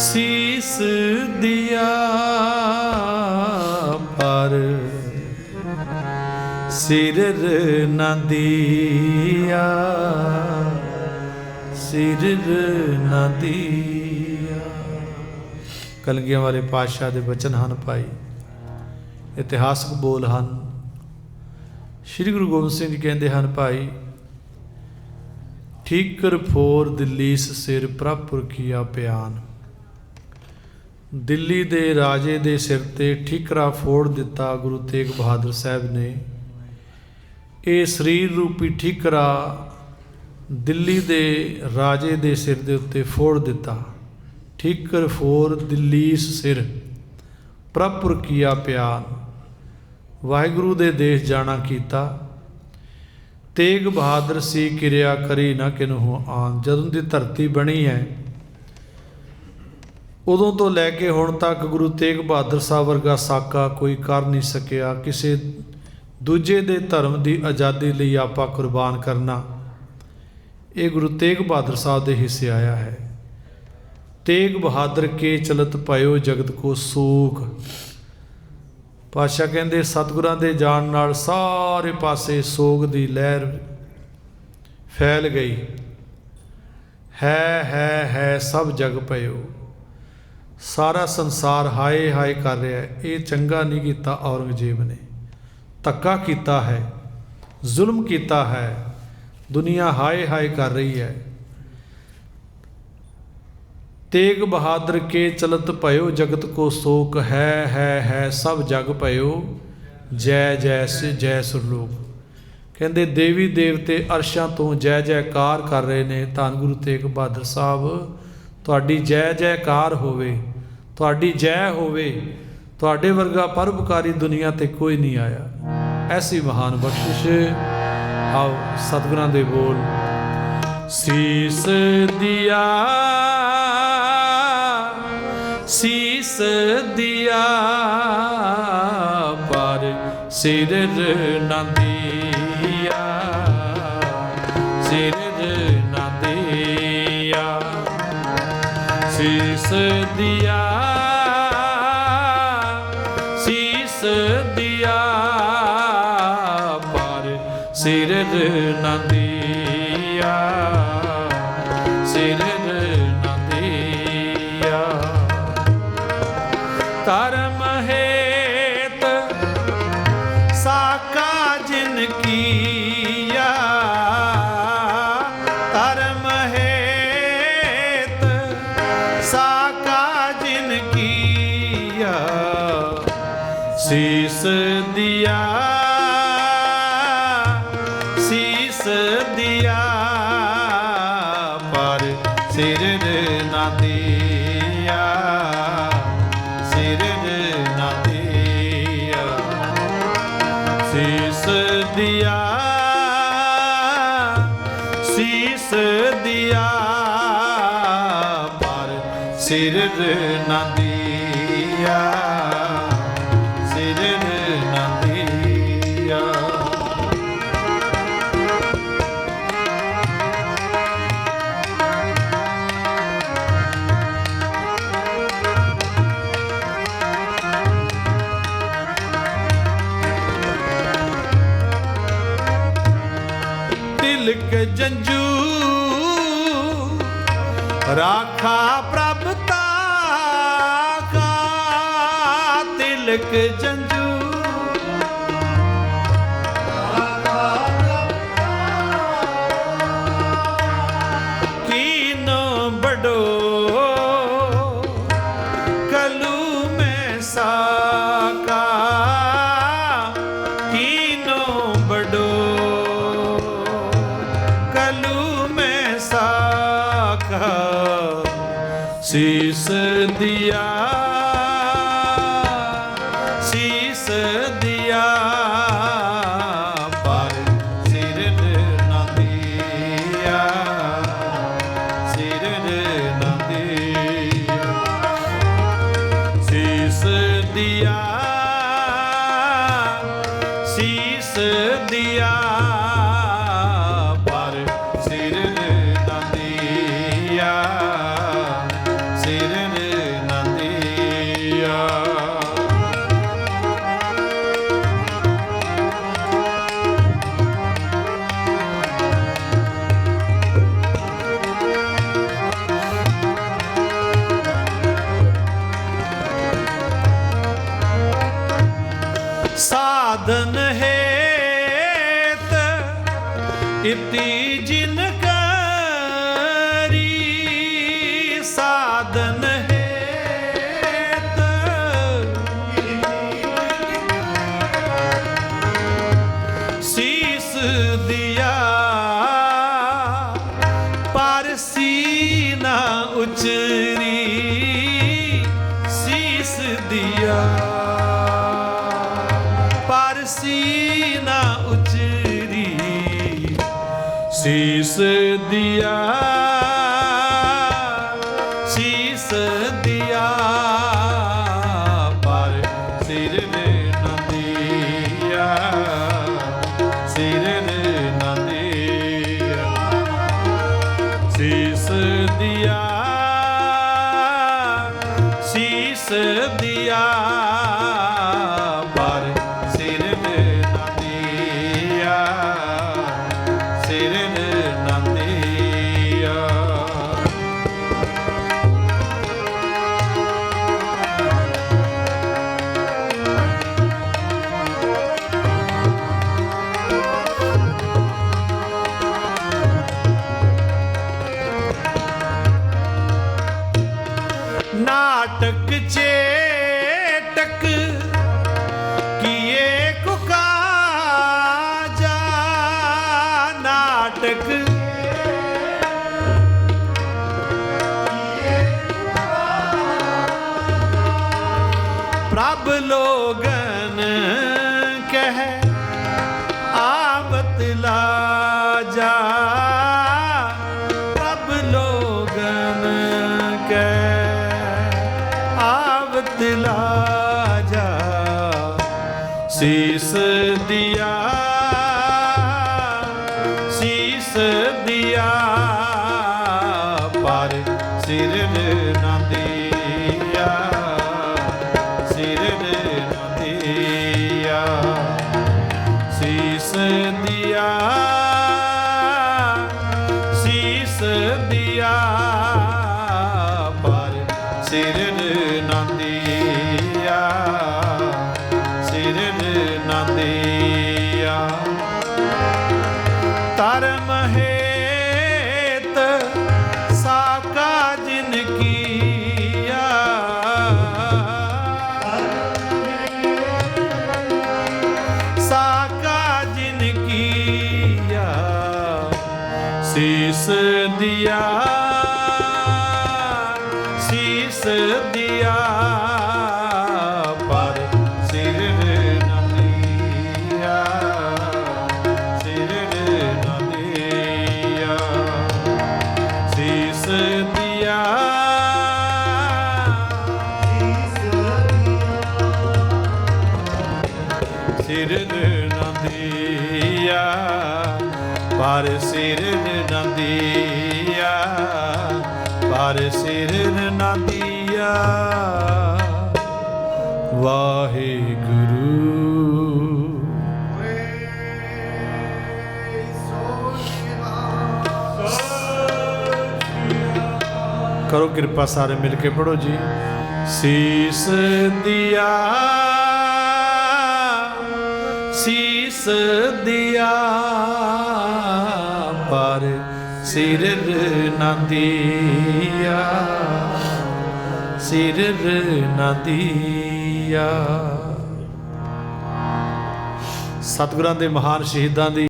ਸੀਸ ਦਿਆ ਪਰ ਸਿਰ ਨਾ ਦਿਆ ਸਿਰ ਨਾ ਦਿਆ। ਕਲਗੀਆਂ ਵਾਲੇ ਪਾਤਸ਼ਾਹ ਦੇ ਬਚਨ ਹਨ ਭਾਈ, ਇਤਿਹਾਸਕ ਬੋਲ ਹਨ। ਸ੍ਰੀ ਗੁਰੂ ਗੋਬਿੰਦ ਸਿੰਘ ਜੀ ਕਹਿੰਦੇ ਹਨ ਭਾਈ, ਠੀਕਰ ਫੋਰ ਦਿੱਲੀਸ ਸਿਰ ਪ੍ਰਭੁਰ ਕੀਆ ਪਿਆਨ। ਦਿੱਲੀ ਦੇ ਰਾਜੇ ਦੇ ਸਿਰ ਤੇ ਠੀਕਰਾ ਫੋੜ ਦਿੱਤਾ ਗੁਰੂ ਤੇਗ ਬਹਾਦਰ ਸਾਹਿਬ ਨੇ। ਇਹ ਸਰੀਰ ਰੂਪੀ ਠੀਕਰਾ ਦਿੱਲੀ ਦੇ ਰਾਜੇ ਦੇ ਸਿਰ ਦੇ ਉੱਤੇ ਫੋੜ ਦਿੱਤਾ। ਠੀਕਰ ਫੋਰ ਦਿੱਲੀਸ ਸਿਰ ਪ੍ਰਪੁਰ ਕੀਆ ਪਿਆਰ ਵਾਹਿਗੁਰੂ ਦੇ ਦੇਸ਼ ਜਾਣਾ ਕੀਤਾ। ਤੇਗ ਬਹਾਦਰ ਸੀ, ਕਿਰਿਆ ਕਰੀ ਨਾ ਕਿਨਹੂ ਆਨ। ਜਦੋਂ ਦੀ ਧਰਤੀ ਬਣੀ ਹੈ ਉਦੋਂ ਤੋਂ ਲੈ ਕੇ ਹੁਣ ਤੱਕ ਗੁਰੂ ਤੇਗ ਬਹਾਦਰ ਸਾਹਿਬ ਵਰਗਾ ਸਾਕਾ ਕੋਈ ਕਰ ਨਹੀਂ ਸਕਿਆ। ਕਿਸੇ ਦੂਜੇ ਦੇ ਧਰਮ ਦੀ ਆਜ਼ਾਦੀ ਲਈ ਆਪਾ ਕੁਰਬਾਨ ਕਰਨਾ, ਇਹ ਗੁਰੂ ਤੇਗ ਬਹਾਦਰ ਸਾਹਿਬ ਦੇ ਹਿੱਸੇ ਆਇਆ ਹੈ। ਤੇਗ ਬਹਾਦਰ ਕੇ ਚਲਤ ਪਇਓ ਜਗਤ ਕੋ ਸੂਖ। ਪਾਸ਼ਾ ਕਹਿੰਦੇ, ਸਤਿਗੁਰਾਂ ਦੇ ਜਾਣ ਨਾਲ ਸਾਰੇ ਪਾਸੇ ਸੋਗ ਦੀ ਲਹਿਰ ਫੈਲ ਗਈ। ਹੈ ਹੈ ਹੈ, ਸਭ ਜਗ ਪਇਓ ਸਾਰਾ ਸੰਸਾਰ ਹਾਏ ਹਾਏ ਕਰ ਰਿਹਾ ਹੈ। ਇਹ ਚੰਗਾ ਨਹੀਂ ਕੀਤਾ ਔਰੰਗਜ਼ੇਬ ਨੇ। ਧੱਕਾ ਕੀਤਾ ਹੈ, ਜ਼ੁਲਮ ਕੀਤਾ ਹੈ, ਦੁਨੀਆ ਹਾਏ ਹਾਏ ਕਰ ਰਹੀ ਹੈ। ਤੇਗ ਬਹਾਦਰ ਕੇ ਚਲਤ ਭਇਓ, ਜਗਤ ਕੋ ਸੋਕ ਹੈ ਹੈ ਹੈ, ਸਭ ਜਗ ਭਇਓ। ਜੈ ਜੈ, ਸੇ, ਜੈ ਸੁਰਲੋਕ ਕਹਿੰਦੇ ਦੇਵੀ ਦੇਵਤੇ ਅਰਸ਼ਾਂ ਤੋਂ ਜੈ, ਜੈਕਾਰ ਕਰ ਰਹੇ ਨੇ। ਧੰਨ ਗੁਰੂ ਤੇਗ ਬਹਾਦਰ ਸਾਹਿਬ, ਤੁਹਾਡੀ ਜੈ, ਜੈਕਾਰ ਹੋਵੇ। ਤੁਹਾਡੀ ਜੈ ਹੋਵੇ, ਤੁਹਾਡੇ ਵਰਗਾ ਪਰਉਪਕਾਰੀ ਦੁਨੀਆ ਤੇ ਕੋਈ ਨਹੀਂ ਆਇਆ। ਐਸੀ ਮਹਾਨ ਬਖਸ਼ਿਸ਼। ਆਓ, ਸਤਿਗੁਰਾਂ ਦੇ ਬੋਲ। ਸੀਸ ਦਿਆ ਸੀਸ ਦਿਆ, ਪਰ ਸਿਰ ਨਾ ਦਿਆ, ਸਿਰ ਨਾ ਦਿਆ। ਸੀਸ ਦਿਆ ਸਿਰ ਨਾ ਦਿਆ। ਸਿਰ ਨਾ ਦਿਆ ਸਿਰ ਨਾ ਦਿਆ ਸੀਸ ਦਿਆ। ਸੀਸ ਦਿਆ। ਪਰ ਸਿਰ ਨਾ ਦਿਆ ਰਾਖਾ ਪ੍ਰਭ ਤਾਕਾ ਤਿਲਕ ਜੰਜੂ Si sentia ਕੀਤੀ ਜਿਨ ਕਰੀ ਸਾਧਨ ਹੇਤ। ਸੀਸ ਦਿਆ ਪਰਸੀ ਨਾ ਉਚਰੀ। ਸੀਸ ਦਿਆ ਪਰਸੀ ਨਾ ਉਚਰੀ। ਸੀਸ ਦਿਆ ਸੀਸ ਦਿਆ, ਪਰ ਸਿਰ ਨਾ ਦਿਆ, ਸਿਰ ਨਾ ਦਿਆ। ਸੀਸ ਦਿਆ ਸੀਸ ਦਿਆ। ਨਾਟਕ ਚੇਟਕ ਕੀਏ ਕੁਕਾਜਾ ਨਾਟਕ ਪ੍ਰਭ ਲੋਗਨ ਸੀਸ ਦਿਆ ਸੀਸ ਦਿਆ ਪਰ ਸਿਰ ਨਾ ਦਿਆ ਸਿਰ ਨਾ ਦਿਆ। ਸੀਸ ਦਿਆ। ਧਰਮ ਹੇਤ ਸਾਕਾ ਜਿਨ ਕੀਆ। ਸਾਕਾ ਜਿਨ ਕੀਆ। ਸੀਸ ਦਿਆ ਸੀਸ ਦਿਆ ਸਿਰ ਨਾ ਪਰ ਸਿਰ ਨਾ ਪਰ ਸਿਰ ਨਾ ਵਾਹਿਗੁਰੂ। ਕਰੋ ਕਿਰਪਾ ਸਾਰੇ ਮਿਲ ਕੇ ਪੜੋ ਜੀ। ਸੀਸ ਦਿਆ। ਸੀਸ ਦਿਆ ਪਰ ਸਿਰ ਨਾ ਦਿਆ ਸਿਰ ਨਾ ਦਿਆ। ਸਤਿਗੁਰਾਂ ਦੇ ਮਹਾਨ ਸ਼ਹੀਦਾਂ ਦੀ